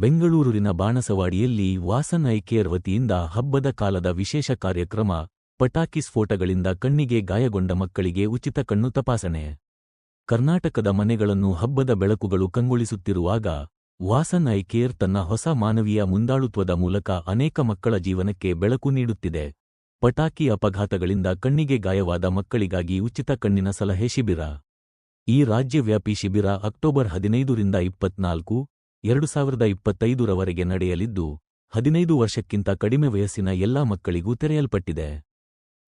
ಬೆಂಗಳೂರಿನ ಬಾಣಸವಾಡಿಯಲ್ಲಿ ವಾಸನ್ ಐಕೇರ್ ವತಿಯಿಂದ ಹಬ್ಬದ ಕಾಲದ ವಿಶೇಷ ಕಾರ್ಯಕ್ರಮ ಪಟಾಕಿ ಸ್ಫೋಟಗಳಿಂದ ಕಣ್ಣಿಗೆ ಗಾಯಗೊಂಡ ಮಕ್ಕಳಿಗೆ ಉಚಿತ ಕಣ್ಣು ತಪಾಸಣೆ. ಕರ್ನಾಟಕದ ಮನೆಗಳನ್ನು ಹಬ್ಬದ ಬೆಳಕುಗಳು ಕಂಗೊಳಿಸುತ್ತಿರುವಾಗ, ವಾಸನ್ ಐಕೇರ್ ತನ್ನ ಹೊಸ ಮಾನವೀಯ ಮುಂದಾಳುತ್ವದ ಮೂಲಕ ಅನೇಕ ಮಕ್ಕಳ ಜೀವನಕ್ಕೆ ಬೆಳಕು ನೀಡುತ್ತಿದೆ. ಪಟಾಕಿ ಅಪಘಾತಗಳಿಂದ ಕಣ್ಣಿಗೆ ಗಾಯವಾದ ಮಕ್ಕಳಿಗಾಗಿ ಉಚಿತ ಕಣ್ಣಿನ ಸಲಹೆ ಶಿಬಿರ. ಈ ರಾಜ್ಯವ್ಯಾಪಿ ಶಿಬಿರ ಅಕ್ಟೋಬರ್ ಹದಿನೈದರಿಂದ ಇಪ್ಪತ್ನಾಲ್ಕು ಎರಡು ಸಾವಿರದ ಇಪ್ಪತ್ತೈದರವರೆಗೆ ನಡೆಯಲಿದ್ದು, ಹದಿನೈದು ವರ್ಷಕ್ಕಿಂತ ಕಡಿಮೆ ವಯಸ್ಸಿನ ಎಲ್ಲಾ ಮಕ್ಕಳಿಗೂ ತೆರೆಯಲ್ಪಟ್ಟಿದೆ.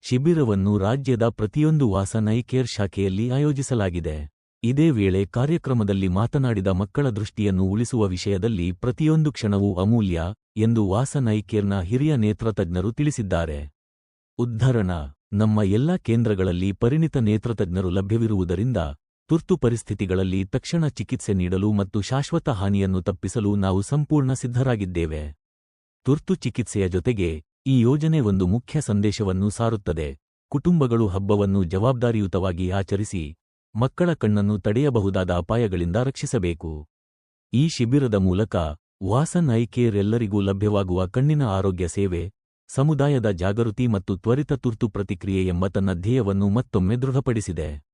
ಶಿಬಿರವನ್ನು ರಾಜ್ಯದ ಪ್ರತಿಯೊಂದು ವಾಸ ನೈಕೇರ್ ಕೇರ್ ಶಾಖೆಯಲ್ಲಿ ಆಯೋಜಿಸಲಾಗಿದೆ. ಇದೇ ವೇಳೆ ಕಾರ್ಯಕ್ರಮದಲ್ಲಿ ಮಾತನಾಡಿದ ಮಕ್ಕಳ ದೃಷ್ಟಿಯನ್ನು ಉಳಿಸುವ ವಿಷಯದಲ್ಲಿ ಪ್ರತಿಯೊಂದು ಕ್ಷಣವೂ ಅಮೂಲ್ಯ ಎಂದು ವಾಸ ನೈಕೇರ್ನ ಕೇರ್ನ ಹಿರಿಯ ನೇತ್ರತಜ್ಞರು ತಿಳಿಸಿದ್ದಾರೆ. ಉದ್ಧರಣ, ನಮ್ಮ ಎಲ್ಲಾ ಕೇಂದ್ರಗಳಲ್ಲಿ ಪರಿಣಿತ ನೇತ್ರತಜ್ಞರು ಲಭ್ಯವಿರುವುದರಿಂದ ತುರ್ತು ಪರಿಸ್ಥಿತಿಗಳಲ್ಲಿ ತಕ್ಷಣ ಚಿಕಿತ್ಸೆ ನೀಡಲು ಮತ್ತು ಶಾಶ್ವತ ಹಾನಿಯನ್ನು ತಪ್ಪಿಸಲು ನಾವು ಸಂಪೂರ್ಣ ಸಿದ್ಧರಾಗಿದ್ದೇವೆ. ತುರ್ತು ಚಿಕಿತ್ಸೆಯ ಜೊತೆಗೆ, ಈ ಯೋಜನೆ ಒಂದು ಮುಖ್ಯ ಸಂದೇಶವನ್ನು ಸಾರುತ್ತದೆ. ಕುಟುಂಬಗಳು ಹಬ್ಬವನ್ನು ಜವಾಬ್ದಾರಿಯುತವಾಗಿ ಆಚರಿಸಿ, ಮಕ್ಕಳ ಕಣ್ಣನ್ನು ತಡೆಯಬಹುದಾದ ಅಪಾಯಗಳಿಂದ ರಕ್ಷಿಸಬೇಕು. ಈ ಶಿಬಿರದ ಮೂಲಕ, ವಾಸನ್ ಐ ಕೇರ್ ಎಲ್ಲರಿಗೂ ಲಭ್ಯವಾಗುವ ಕಣ್ಣಿನ ಆರೋಗ್ಯ ಸೇವೆ, ಸಮುದಾಯದ ಜಾಗೃತಿ ಮತ್ತು ತ್ವರಿತ ತುರ್ತು ಪ್ರತಿಕ್ರಿಯೆ ಎಂಬ ತನ್ನ ಧ್ಯೇಯವನ್ನು ಮತ್ತೊಮ್ಮೆ ದೃಢಪಡಿಸಿದೆ.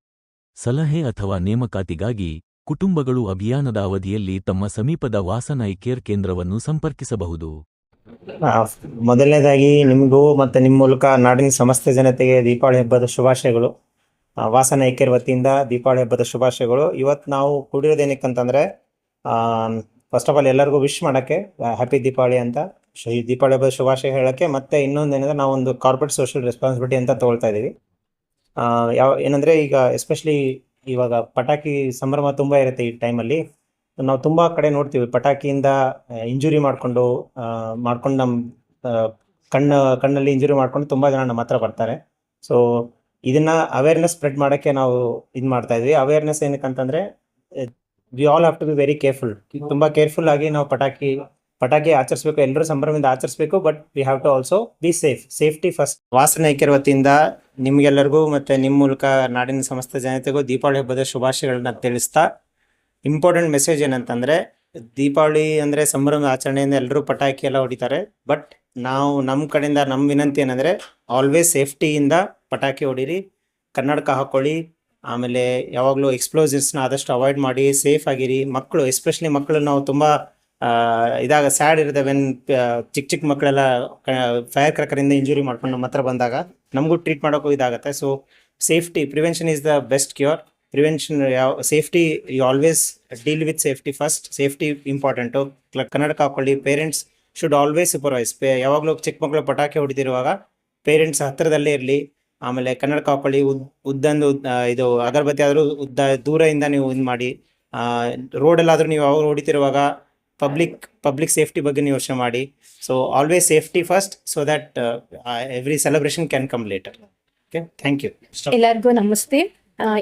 ಸಲಹೆ ಅಥವಾ ನೇಮಕಾತಿಗಾಗಿ ಕುಟುಂಬಗಳು ಅಭಿಯಾನದ ಅವಧಿಯಲ್ಲಿ ತಮ್ಮ ಸಮೀಪದ ವಾಸನೈ ಐ ಕೇರ್ ಕೇಂದ್ರವನ್ನು ಸಂಪರ್ಕಿಸಬಹುದು. ಮೊದಲನೇದಾಗಿ ನಿಮಗೂ ಮತ್ತು ನಿಮ್ಮ ಮೂಲಕ ನಾಡಿನ ಸಮಸ್ತ ಜನತೆಗೆ ದೀಪಾವಳಿ ಹಬ್ಬದ ಶುಭಾಶಯಗಳು. ವಾಸನ ಐಕ್ಯರ ವತಿಯಿಂದ ದೀಪಾವಳಿ ಹಬ್ಬದ ಶುಭಾಶಯಗಳು. ಇವತ್ತು ನಾವು ಕೂಡಿರೋದೇನಕ್ಕಂತಂದರೆ ಫಸ್ಟ್ ಆಫ್ ಆಲ್ ಎಲ್ಲರಿಗೂ ವಿಶ್ ಮಾಡೋಕ್ಕೆ ಹ್ಯಾಪಿ ದೀಪಾವಳಿ ಅಂತ. ದೀಪಾವಳಿ ಹಬ್ಬದ ಶುಭಾಶಯ ಹೇಳೋಕ್ಕೆ ಮತ್ತು ಏನಂದರೆ ನಾವು ಒಂದು ಕಾರ್ಪೊರೇಟ್ ಸೋಷಿಯಲ್ ರೆಸ್ಪಾನ್ಸಿಬಿಲಿಟಿ ಅಂತ ತೊಗೊಳ್ತಾ ಇದ್ದೀವಿ. ಯಾವ, ಏನಂದರೆ ಈಗ ಎಸ್ಪೆಷಲಿ ಇವಾಗ ಪಟಾಕಿ ಸಂಭ್ರಮ ತುಂಬ ಇರುತ್ತೆ ಈ ಟೈಮಲ್ಲಿ ನಾವು ತುಂಬ ಕಡೆ ನೋಡ್ತೀವಿ, ಪಟಾಕಿಯಿಂದ ಇಂಜುರಿ ಮಾಡಿಕೊಂಡು ಮಾಡ್ಕೊಂಡು ನಮ್ಮ ಕಣ್ಣು, ಕಣ್ಣಲ್ಲಿ ಇಂಜುರಿ ಮಾಡ್ಕೊಂಡು ತುಂಬ ಜನ ನಮ್ಮ ಹತ್ರ ಬರ್ತಾರೆ. ಸೊ ಇದನ್ನ ಅವೇರ್ನೆಸ್ ಸ್ಪ್ರೆಡ್ ಮಾಡೋಕ್ಕೆ ನಾವು ಇದು ಮಾಡ್ತಾ ಇದ್ವಿ. Awareness ಏನಕ್ಕಂತಂದರೆ we all have to be very careful ತುಂಬ ಕೇರ್ಫುಲ್ ಆಗಿ ನಾವು ಪಟಾಕಿ ಪಟಾಕಿ ಆಚರಿಸಬೇಕು ಎಲ್ಲರೂ ಸಂಭ್ರಮದಿಂದ ಆಚರಿಸಬೇಕು but we have to also be safe safety first ವಾಸನೆ ಐಕ್ಯರ ವತಿಯಿಂದ ನಿಮ್ಗೆಲ್ಲರಿಗೂ ಮತ್ತು ನಿಮ್ಮ ಮೂಲಕ ನಾಡಿನ ಸಮಸ್ತ ಜನತೆಗೂ ದೀಪಾವಳಿ ಹಬ್ಬದ ಶುಭಾಶಯಗಳನ್ನ ತಿಳಿಸ್ತಾ ಇಂಪಾರ್ಟೆಂಟ್ ಮೆಸೇಜ್ ಏನಂತಂದ್ರೆ, ದೀಪಾವಳಿ ಅಂದ್ರೆ ಸಂಭ್ರಮದ ಆಚರಣೆಯಿಂದ ಎಲ್ಲರೂ ಪಟಾಕಿ ಎಲ್ಲ ಹೊಡಿತಾರೆ ಬಟ್ ನಾವು ನಮ್ಮ ಕಡೆಯಿಂದ ನಮ್ಮ ವಿನಂತಿ ಏನಂದ್ರೆ ಆಲ್ವೇಸ್ ಸೇಫ್ಟಿಯಿಂದ ಪಟಾಕಿ ಹೊಡೀರಿ, ಕನ್ನಡಕ ಹಾಕೊಳ್ಳಿ, ಆಮೇಲೆ ಯಾವಾಗಲೂ ಎಕ್ಸ್ಪ್ಲೋಸಿವ್ಸ್ನ ಆದಷ್ಟು ಅವಾಯ್ಡ್ ಮಾಡಿ ಸೇಫ್ ಆಗಿರಿ, ಮಕ್ಕಳು ಎಸ್ಪೆಷಲಿ ಮಕ್ಕಳು ನಾವು ತುಂಬ ಇದಾಗ ಸ್ಯಾಡ್ ಇರುತ್ತೆ ವೆನ್ ಚಿಕ್ಕ ಚಿಕ್ಕ ಮಕ್ಕಳೆಲ್ಲ ಫೈರ್ ಕ್ರಕರಿಂದ ಇಂಜುರಿ ಮಾಡ್ಕೊಂಡು ನಮ್ಮ ಹತ್ರ ಬಂದಾಗ ನಮಗೂ ಟ್ರೀಟ್ ಮಾಡೋಕ್ಕೂ ಇದಾಗುತ್ತೆ. So safety prevention is the best cure prevention ಯಾವ safety you always deal with safety first safety important ಕನ್ನಡಕ ಹಾಕೊಳ್ಳಿ parents should always supervise pay, ಯಾವಾಗಲೂ ಚಿಕ್ಕ ಮಕ್ಕಳು ಪಟಾಕಿ ಹೊಡಿತಿರುವಾಗ ಪೇರೆಂಟ್ಸ್ ಹತ್ತಿರದಲ್ಲೇ ಇರಲಿ. ಆಮೇಲೆ ಕನ್ನಡಕ ಹಾಕೊಳ್ಳಿ, ಉದ್, ಉದ್ದಂದು ಇದು ಅಗರಬತ್ತಿ ಆದರೂ ಉದ್ದ, ದೂರದಿಂದ ನೀವು ಇದು ಮಾಡಿ ರೋಡಲ್ಲಾದರೂ ನೀವು ಯಾವಾಗ ಹೊಡಿತಿರುವಾಗ ಪಬ್ಲಿಕ್ ಪಬ್ಲಿಕ್ ಸೇಫ್ಟಿ ಬಗ್ಗೆ ನೀವು ಯೋಚನೆ ಮಾಡಿ. So always safety first so that every celebration can come later okay thank you ಎಲ್ಲರಿಗೂ ನಮಸ್ತೆ.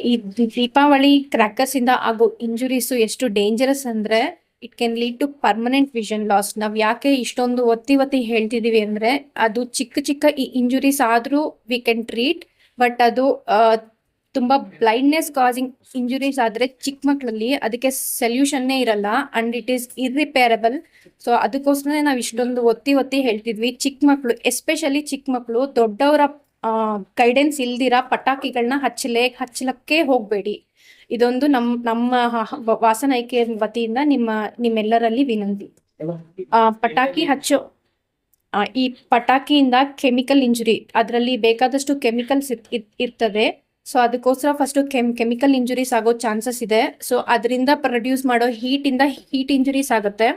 ಈ ದೀಪಾವಳಿ ಕ್ರ್ಯಾಕರ್ಸ್ ಇಂದ ಆಗೋ ಇಂಜುರೀಸ್ ಎಷ್ಟು ಡೇಂಜರಸ್ ಅಂದ್ರೆ it can lead to permanent vision loss ನಾವ್ ಯಾಕೆ ಇಷ್ಟೊಂದು ಒತ್ತಿ ಒತ್ತಿ ಹೇಳ್ತಿದೀವಿ ಅಂದ್ರೆ ಅದು ಚಿಕ್ಕ ಚಿಕ್ಕ ಈ ಇಂಜುರೀಸ್ ಆದ್ರೂ ವಿ ಕ್ಯಾನ್ ಟ್ರೀಟ್ ಬಟ್ ಅದು ತುಂಬಾ ಬ್ಲೈಂಡ್ನೆಸ್ ಕಾಸಿಂಗ್ ಇಂಜುರೀಸ್ ಆದ್ರೆ ಚಿಕ್ಕ ಮಕ್ಕಳಲ್ಲಿ ಅದಕ್ಕೆ ಸೊಲ್ಯೂಷನ್ನೇ ಇರಲ್ಲ and it is irreparable so ಅದಕ್ಕೋಸ್ಕರ ನಾವು ಇಷ್ಟೊಂದು ಒತ್ತಿ ಒತ್ತಿ ಹೇಳ್ತಿದ್ವಿ. ಚಿಕ್ಕ ಮಕ್ಕಳು ಎಸ್ಪೆಷಲಿ ಚಿಕ್ಕ ಮಕ್ಕಳು ದೊಡ್ಡವರ ಗೈಡೆನ್ಸ್ ಇಲ್ದಿರ ಪಟಾಕಿಗಳನ್ನ ಹಚ್ಚಲೇ ಹಚ್ಚಲಕ್ಕೆ ಹೋಗಬೇಡಿ. ಇದೊಂದು ನಮ್ಮ ನಮ್ಮ ಹ- ಹ- ವಾಸನ ಐಕೆ ವತಿಯಿಂದ ನಿಮ್ಮ, ನಿಮ್ಮೆಲ್ಲರಲ್ಲಿ ವಿನಂತಿ. ಪಟಾಕಿ ಹಚ್ಚೋ ಈ ಪಟಾಕಿಯಿಂದ ಕೆಮಿಕಲ್ ಇಂಜುರಿ ಅದರಲ್ಲಿ ಬೇಕಾದಷ್ಟು ಕೆಮಿಕಲ್ಸ್ ಇರ್ತದೆ. ಸೊ ಅದಕ್ಕೋಸ್ಕರ ಫಸ್ಟ್ ಕೆಮ್ ಕೆಮಿಕಲ್ ಇಂಜುರೀಸ್ ಆಗೋ ಚಾನ್ಸಸ್ ಇದೆ. ಸೊ ಅದರಿಂದ ಪ್ರೊಡ್ಯೂಸ್ ಮಾಡೋ ಹೀಟ್ ಇಂದ ಹೀಟ್ ಇಂಜುರೀಸ್ ಆಗುತ್ತೆ.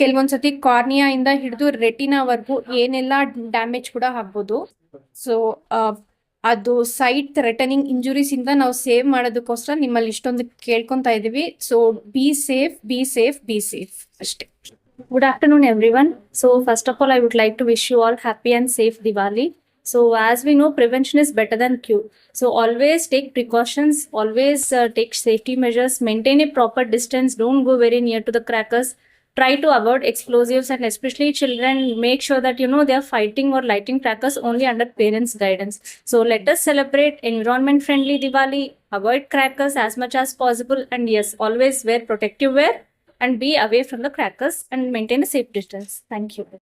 ಕೆಲವೊಂದ್ಸತಿ ಕಾರ್ನಿಯಾ ಇಂದ ಹಿಡಿದು ರೆಟಿನಾವರೆಗೂ ಏನೆಲ್ಲ ಡ್ಯಾಮೇಜ್ ಕೂಡ ಆಗ್ಬೋದು. ಸೊ ಅದು ಸೈಟ್ ಥ್ರೆಟನಿಂಗ್ ಇಂಜುರೀಸ್ ಇಂದ ನಾವು ಸೇವ್ ಮಾಡೋದಕ್ಕೋಸ್ಕರ ನಿಮ್ಮಲ್ಲಿ ಇಷ್ಟೊಂದು ಕೇಳ್ಕೊತಾ ಇದೀವಿ. So be safe be safe be safe ಅಷ್ಟೇ. Good afternoon, everyone. So, first of all I would like to wish you all happy and safe Diwali. So, as we know, prevention is better than cure. So, always take precautions, always uh, take safety measures, maintain a proper distance, don't go very near to the crackers. Try to avoid explosives and especially children, make sure that you know they are fighting or lighting crackers only under parents' guidance. So, let us celebrate environment friendly Diwali, avoid crackers as much as possible, and yes, always wear protective wear and be away from the crackers and maintain a safe distance. Thank you.